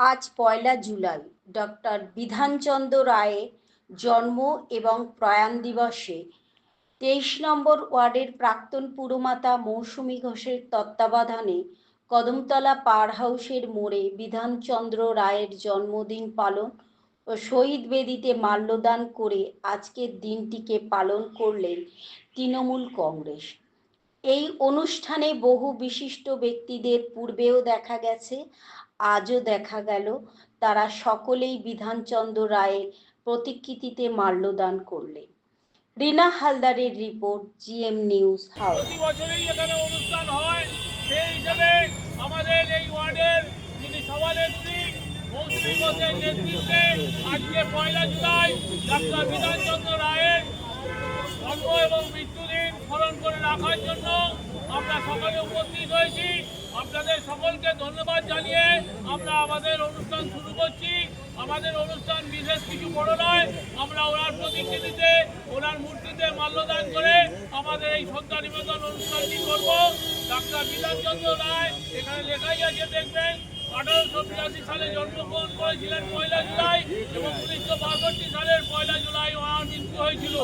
আজ পয়লা জুলাই। ডক্টর বিধানচন্দ্র রায়ের জন্ম এবং প্রয়াণ দিবসে তেইশ নম্বর ওয়ার্ডের প্রাক্তন পুরমাতা মৌসুমি ঘোষের তত্ত্বাবধানে কদমতলা পাওয়ার হাউসের মোড়ে বিধানচন্দ্র রায়ের জন্মদিন পালন ও শহীদ বেদিতে মাল্যদান করে আজকের দিনটিকে পালন করলেন তৃণমূল কংগ্রেস। এই অনুষ্ঠানে বহু বিশিষ্ট ব্যক্তিদের পূর্বেও দেখা গেছে। আজও দেখা গেল, তারা সকলেই বিধানচন্দ্র রায়ের প্রতিকৃতিতে মাল্যদান করলেন রিনা হালদারের রিপোর্ট, জিএম নিউজ প্রতি বছরই এখানে অনুষ্ঠান হয়, সেই হিসেবে আমাদের এই ওয়ার্ডের যিনি সভানেত্রী, মৌসুমী ঘোষের নেতৃত্বে আজকে পয়লা জুলাই ডাক্তার বিধানচন্দ্র রায়ের জন্ম এবং মৃত্যুদিন স্মরণ করে রাখার জন্য আমরা সকলে উপস্থিত হয়েছি। আপনাদের সকলকে ধন্যবাদ জানিয়ে আমরা আমাদের অনুষ্ঠান শুরু করছি। আমাদের অনুষ্ঠান বিশেষ কিছু বড় নয়। আমরা ওনার প্রতিকৃতিতে, ওনার মূর্তিতে মাল্যদান করে আমাদের এই শ্রদ্ধা নিবেদন অনুষ্ঠানটি করব। ডাক্তার বিধানচন্দ্র রায় এখানে লেখাই আছে, দেখবেন। আঠারোশো বিরাশি সালে জন্মগ্রহণ করেছিলেন পয়লা জুলাই এবং উনিশশো বাষট্টি সালের পয়লা জুলাই ওনার মৃত্যু হয়েছিল।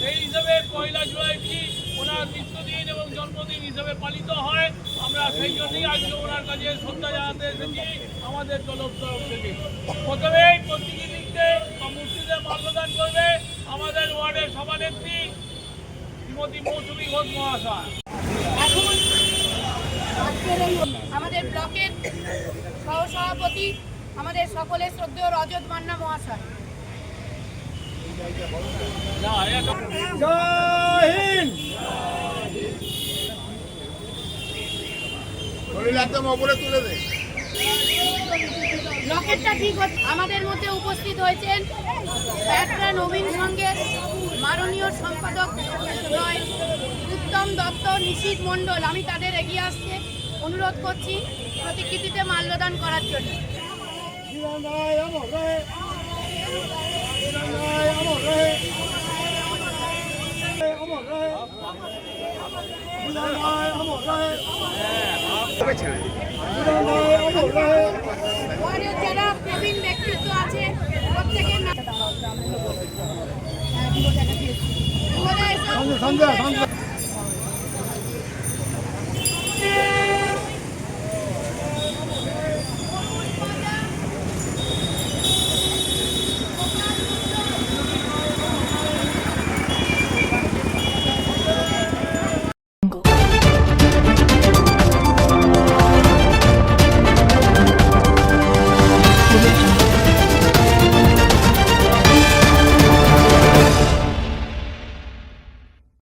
সেই হিসেবে পয়লা জুলাইটি ওনার মৃত্যুদিন এবং জন্মদিন হিসেবে পালিত হয়। সেই জন্যই আজকে ওনার কাছে শ্রদ্ধা জানাতে এসেছি। আমাদের তরফ তরফ থেকে। প্রথমেই প্রতিনিধিত্বে বা মূর্তিতে মাল্যদান করবে আমাদের ওয়ার্ডের সভানেত্রী শ্রীমতী মৌসুমী ঘোষ মহাশয়। এখন আমাদের ব্লকের সহসভাপতি আমাদের সকলের শ্রদ্ধেয় রজত মান্না মহাশয়। না এটা শরীর তুলে দে। ব্লকেরটা ঠিক আমাদের মধ্যে উপস্থিত হয়েছেন একটা নবীন সংঘের মাননীয় সম্পাদক নয় উত্তম দত্ত নিশীত মণ্ডল। আমি তাদের এগিয়ে আসতে অনুরোধ করছি প্রতিকৃতিতে মাল্যদান করার জন্য ওয়ার্ডের যারা প্রবীণ ব্যক্তিত্ব আছে প্রত্যেকের নাম